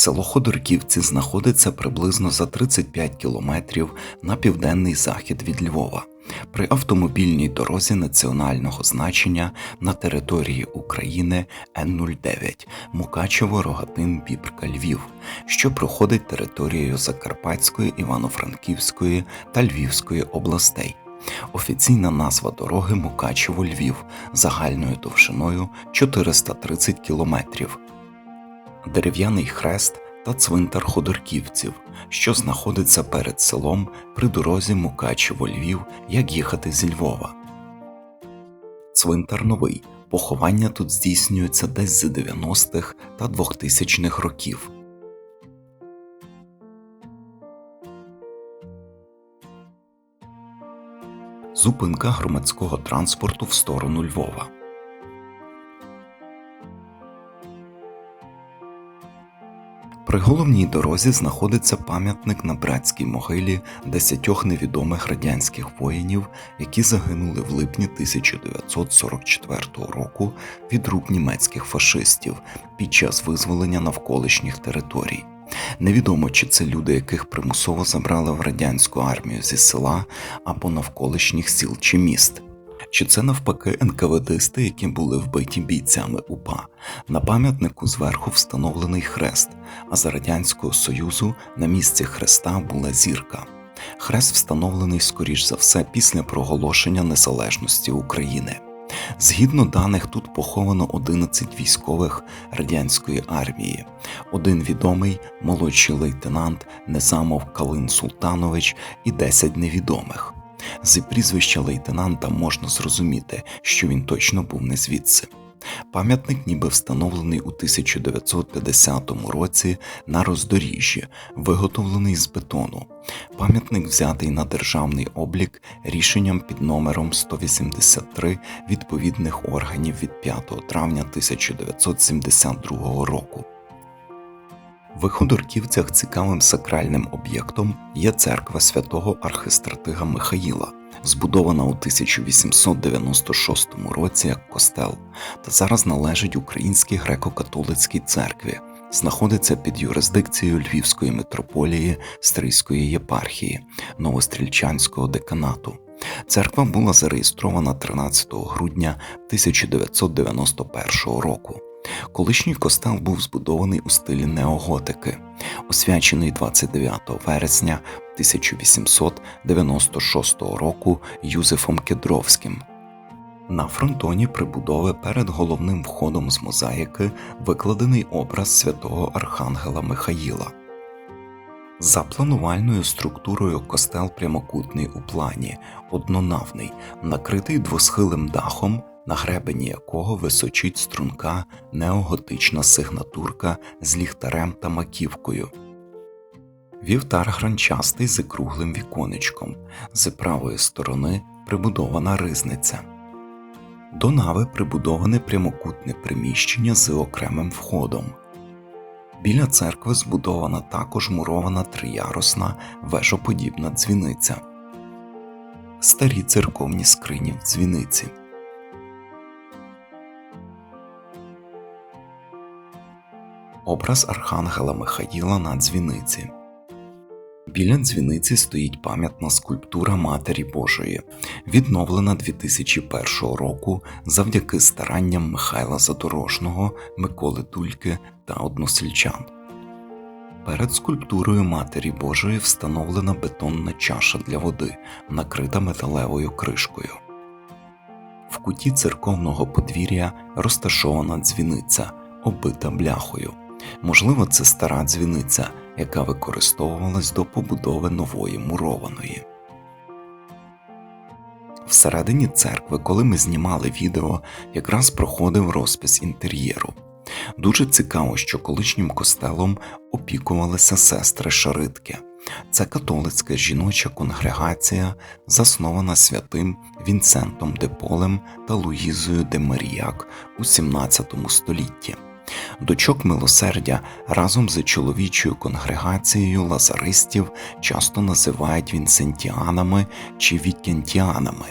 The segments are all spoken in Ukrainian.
Село Ходорківці знаходиться приблизно за 35 кілометрів на південний захід від Львова при автомобільній дорозі національного значення на території України Н-09 Мукачево Рогатин Бібрка Львів, що проходить територією Закарпатської, Івано-Франківської та Львівської областей. Офіційна назва дороги Мукачево Львів загальною довжиною 430 кілометрів. Дерев'яний хрест та цвинтар ходорківців, що знаходиться перед селом при дорозі Мукачево Львів, як їхати зі Львова. Цвинтар новий. Поховання тут здійснюється десь з 90-х та 2000-х років. Зупинка громадського транспорту в сторону Львова. При головній дорозі знаходиться пам'ятник на братській могилі десятьох невідомих радянських воїнів, які загинули в липні 1944 року від рук німецьких фашистів під час визволення навколишніх територій. Невідомо, чи це люди, яких примусово забрали в радянську армію зі села або навколишніх сіл чи міст. Чи це навпаки НКВДисти, які були вбиті бійцями УПА? На пам'ятнику зверху встановлений хрест, а за Радянського Союзу на місці хреста була зірка. Хрест встановлений, скоріш за все, після проголошення незалежності України. Згідно даних, тут поховано 11 військових радянської армії, один відомий молодший лейтенант Незамов Калин Султанович і 10 невідомих. З прізвища лейтенанта можна зрозуміти, що він точно був не звідси. Пам'ятник ніби встановлений у 1950 році на роздоріжжі, виготовлений з бетону. Пам'ятник взятий на державний облік рішенням під номером 183 відповідних органів від 5 травня 1972 року. В Ходорківцях цікавим сакральним об'єктом є церква святого архистратига Михаїла, збудована у 1896 році як костел, та зараз належить Українській греко-католицькій церкві, знаходиться під юрисдикцією Львівської митрополії Стрийської єпархії Новострільчанського деканату. Церква була зареєстрована 13 грудня 1991 року. Колишній костел був збудований у стилі неоготики, освячений 29 вересня 1896 року Юзефом Кедровським. На фронтоні прибудови перед головним входом з мозаїки викладений образ святого Архангела Михаїла. За планувальною структурою костел прямокутний у плані, однонавний, накритий двосхилим дахом на гребені якого височить струнка неоготична сигнатурка з ліхтарем та маківкою. Вівтар гранчастий з круглим віконечком, з правої сторони прибудована ризниця. До нави прибудоване прямокутне приміщення з окремим входом. Біля церкви збудована також мурована триярусна вежоподібна дзвіниця, старі церковні скрині в дзвіниці. Образ Архангела Михаїла на дзвіниці. Біля дзвіниці стоїть пам'ятна скульптура Матері Божої, відновлена 2001 року завдяки старанням Михайла Задорожного, Миколи Дульки та односельчан. Перед скульптурою Матері Божої встановлена бетонна чаша для води, накрита металевою кришкою. В куті церковного подвір'я розташована дзвіниця, оббита бляхою. Можливо, це стара дзвіниця, яка використовувалась до побудови нової мурованої. Всередині церкви, коли ми знімали відео, якраз проходив розпис інтер'єру. Дуже цікаво, що колишнім костелом опікувалися сестри Шаритки. Це католицька жіноча конгрегація, заснована святим Вінцентом де Полем та Луїзою де Маріяк у 17 столітті. Дочок милосердя разом з чоловічою конгрегацією лазаристів часто називають вінсентіанами чи вікентіанами.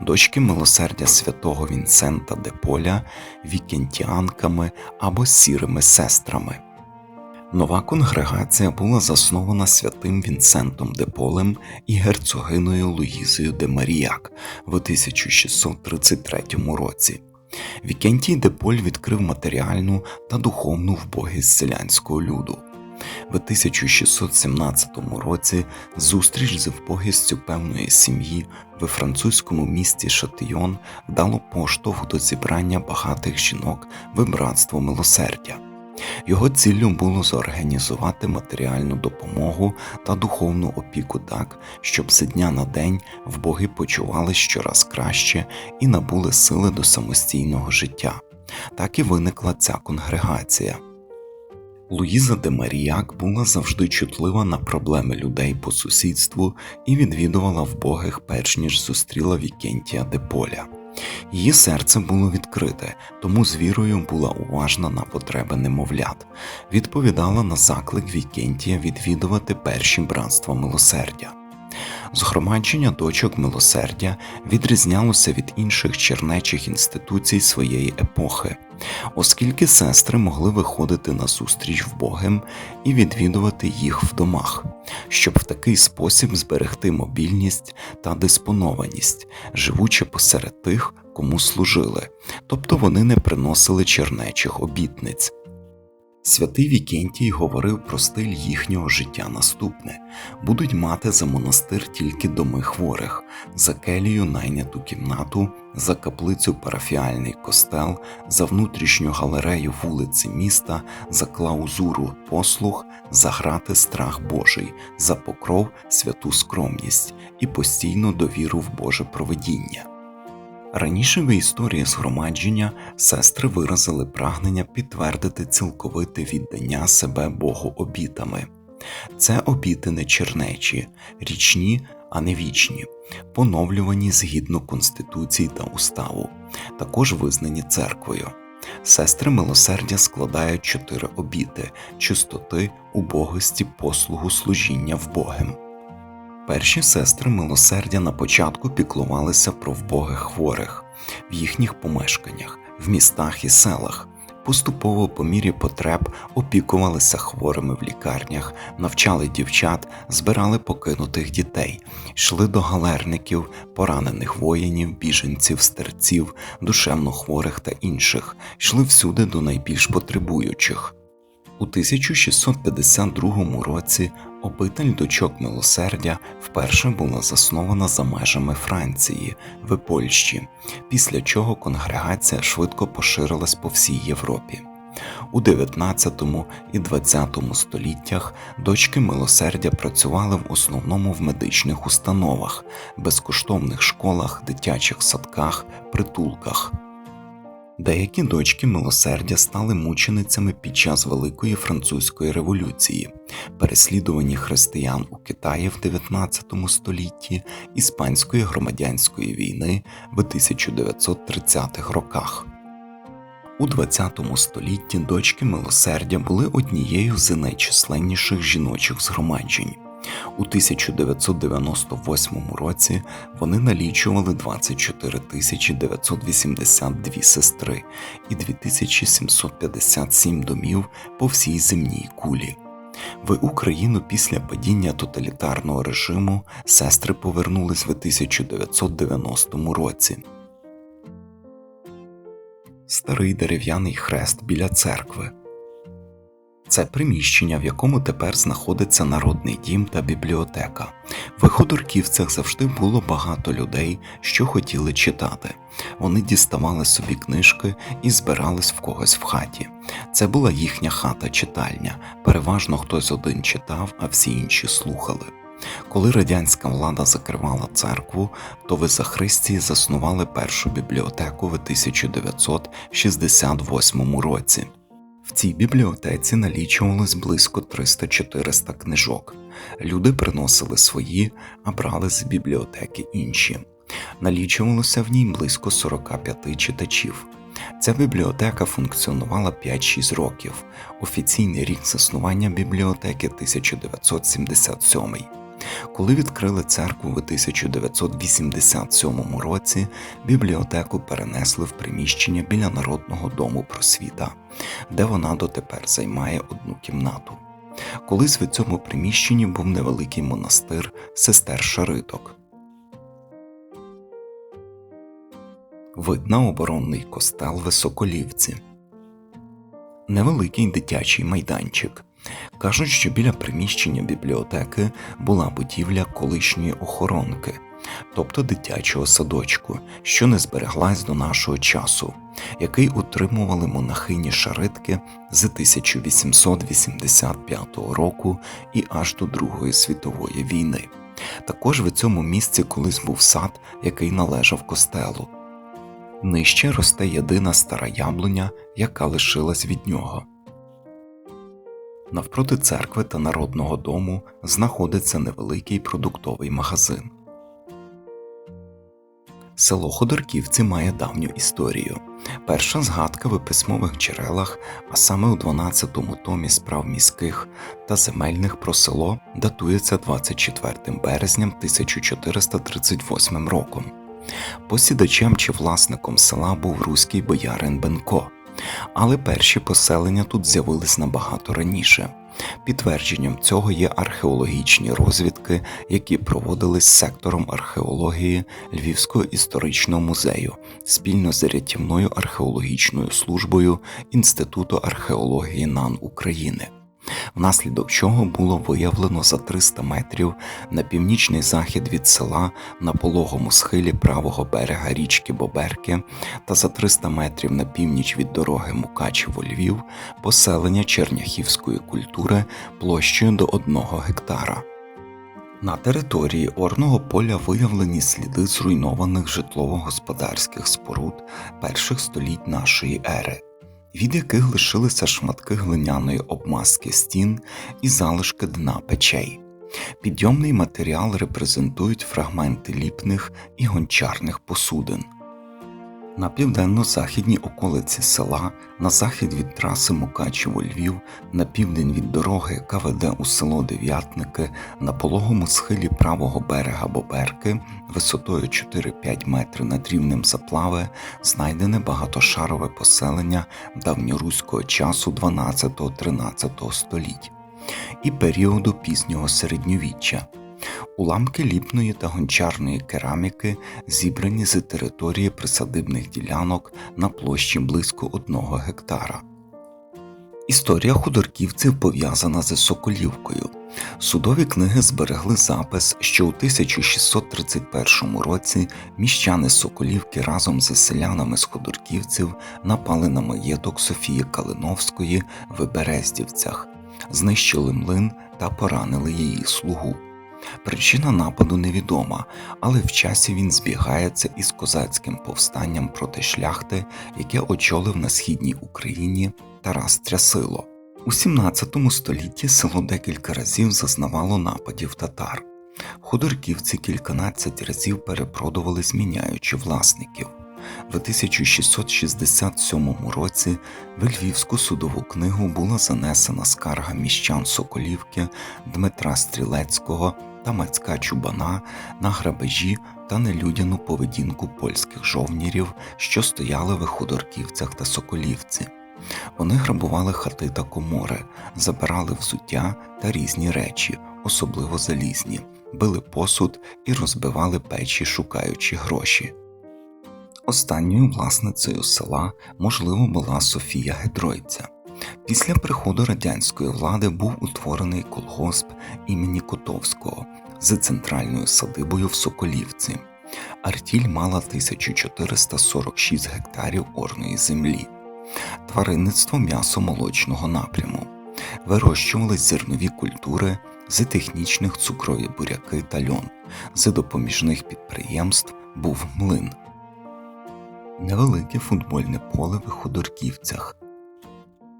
Дочки милосердя святого Вінсента де Поля, вікентіанками або сірими сестрами. Нова конгрегація була заснована святим Вінсентом де Полем і герцогиною Луїзою де Маріяк в 1633 році. Вікентій Деполь відкрив матеріальну та духовну вбогість селянського люду. В 1617 році зустріч з вбогістю певної сім'ї в французькому місті Шатийон дало поштовх до зібрання багатих жінок в братство милосердя. Його ціллю було зорганізувати матеріальну допомогу та духовну опіку так, щоб з дня на день вбоги почували щораз краще і набули сили до самостійного життя. Так і виникла ця конгрегація. Луїза де Маріяк була завжди чутлива на проблеми людей по сусідству і відвідувала вбогих перш ніж зустріла Вікентія де Поля. Її серце було відкрите, тому з вірою була уважна на потреби немовлят, відповідала на заклик Вікентія відвідувати перші братства милосердя. Згромадження дочок милосердя відрізнялося від інших чернечих інституцій своєї епохи, оскільки сестри могли виходити на зустріч вбогим і відвідувати їх в домах, щоб в такий спосіб зберегти мобільність та диспонованість, живучи посеред тих, кому служили, тобто вони не приносили чернечих обітниць. Святий Вікентій говорив про стиль їхнього життя наступне будуть мати за монастир тільки доми хворих, за келію найняту кімнату, за каплицю парафіальний костел, за внутрішню галерею вулиці міста, за клаузуру послуг, за грати страх Божий, за покров святу скромність і постійну довіру в Боже проведіння. Раніше в історії згромадження сестри виразили прагнення підтвердити цілковите віддання себе Богу обітами. Це обіти не чернечі, річні, а не вічні, поновлювані згідно Конституції та уставу, також визнані церквою. Сестри милосердя складають чотири обіти чистоти, убогості, послугу, служіння вбогим. Перші сестри милосердя на початку піклувалися про вбогих хворих в їхніх помешканнях, в містах і селах. Поступово по мірі потреб опікувалися хворими в лікарнях, навчали дівчат, збирали покинутих дітей, йшли до галерників, поранених воїнів, біженців, стерців, душевно хворих та інших, йшли всюди до найбільш потребуючих. У 1652 році обитель дочок милосердя вперше була заснована за межами Франції в Польщі, після чого конгрегація швидко поширилась по всій Європі. У 19 і 20 століттях дочки милосердя працювали в основному в медичних установах, безкоштовних школах, дитячих садках, притулках. Деякі дочки милосердя стали мученицями під час Великої Французької революції, переслідувані християн у Китаї в 19 столітті, Іспанської громадянської війни в 1930-х роках. У 20 столітті дочки милосердя були однією з найчисленніших жіночих згромаджень. У 1998 році вони налічували 24 982 сестри і 2757 домів по всій земній кулі. В Україну після падіння тоталітарного режиму сестри повернулись в 1990 році. Старий дерев'яний хрест біля церкви. Це приміщення, в якому тепер знаходиться народний дім та бібліотека. В Ходорківцях завжди було багато людей, що хотіли читати. Вони діставали собі книжки і збирались в когось в хаті. Це була їхня хата-читальня. Переважно хтось один читав, а всі інші слухали. Коли радянська влада закривала церкву, то в Захристії заснували першу бібліотеку в 1968 році. В цій бібліотеці налічувалось близько 300-400 книжок. Люди приносили свої, а брали з бібліотеки інші. Налічувалося в ній близько 45 читачів. Ця бібліотека функціонувала 5-6 років. Офіційний рік заснування бібліотеки 1977. Коли відкрили церкву в 1987 році, бібліотеку перенесли в приміщення біля Народного дому просвіта, де вона дотепер займає одну кімнату. Колись в цьому приміщенні був невеликий монастир сестер Шариток. Вид на оборонний костел Високолівці. Невеликий дитячий майданчик. Кажуть, що біля приміщення бібліотеки була будівля колишньої охоронки, тобто дитячого садочку, що не збереглась до нашого часу, який утримували монахині шаритки з 1885 року і аж до Другої світової війни. Також в цьому місці колись був сад, який належав костелу. Нижче росте єдина стара яблуня, яка лишилась від нього. Навпроти церкви та народного дому знаходиться невеликий продуктовий магазин. Село Ходорківці має давню історію. Перша згадка в письмових джерелах, а саме у 12-му томі справ міських та земельних про село датується 24 березням 1438 роком. Посідачем чи власником села був руський боярин Бенко, але перші поселення тут з'явились набагато раніше. Підтвердженням цього є археологічні розвідки, які проводились сектором археології Львівського історичного музею спільно з рятівною археологічною службою Інституту археології НАН України внаслідок чого було виявлено за 300 метрів на північний захід від села на пологому схилі правого берега річки Боберки та за 300 метрів на північ від дороги Мукачево Львів поселення черняхівської культури площею до 1 гектара. На території орного поля виявлені сліди зруйнованих житлово-господарських споруд перших століть нашої ери від яких лишилися шматки глиняної обмазки стін і залишки дна печей. Підйомний матеріал репрезентують фрагменти ліпних і гончарних посудин. На південно-західній околиці села, на захід від траси Мукачево Львів, на південь від дороги, яка веде у село Дев'ятники, на пологому схилі правого берега Боберки, висотою 4-5 метрів над рівнем заплави, знайдене багатошарове поселення давньоруського часу 12-13 століть і періоду пізнього середньовіччя. Уламки ліпної та гончарної кераміки зібрані з території присадибних ділянок на площі близько одного гектара. Історія худорківців пов'язана з Соколівкою. Судові книги зберегли запис, що у 1631 році міщани Соколівки разом з селянами з Ходорківців напали на маєток Софії Калиновської в Берездівцях, знищили млин та поранили її слугу. Причина нападу невідома, але в часі він збігається із козацьким повстанням проти шляхти, яке очолив на східній Україні Тарас Трясило. У 17 столітті село декілька разів зазнавало нападів татар. Ходорківці кільканадцять разів перепродували, зміняючи власників. В 1667 році в Львівську судову книгу була занесена скарга міщан Соколівки Дмитра Стрілецького та Мацька Чубана на грабежі та нелюдяну поведінку польських жовнірів, що стояли в Ходорківцях та Соколівці. Вони грабували хати та комори, забирали взуття та різні речі, особливо залізні, били посуд і розбивали печі, шукаючи гроші. Останньою власницею села, можливо, була Софія Гедройця. Після приходу радянської влади був утворений колгосп імені Котовського з центральною садибою в Соколівці. Артіль мала 1446 гектарів орної землі, тваринництво м'ясо молочного напряму, вирощувались зернові культури з технічних цукрові буряки та льон, з допоміжних підприємств був млин. Невелике футбольне поле в Ходорківцях,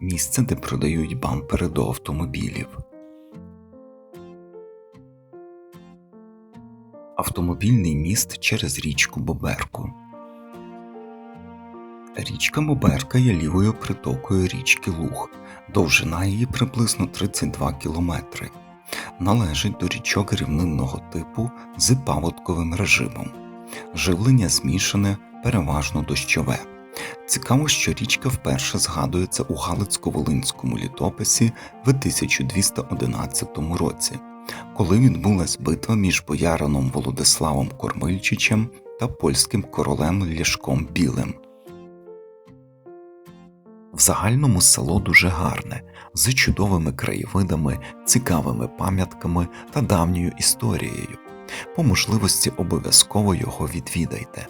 місце, де продають бампери до автомобілів. Автомобільний міст через річку Боберку. Річка Боберка є лівою притокою річки Луг. Довжина її приблизно 32 кілометри. Належить до річок рівнинного типу з паводковим режимом. Живлення змішане, переважно дощове. Цікаво, що річка вперше згадується у Галицько-Волинському літописі в 1211 році, коли відбулась битва між боярином Володиславом Кормильчичем та польським королем Ляшком Білим. В загальному село дуже гарне, з чудовими краєвидами, цікавими пам'ятками та давньою історією. По можливості обов'язково його відвідайте.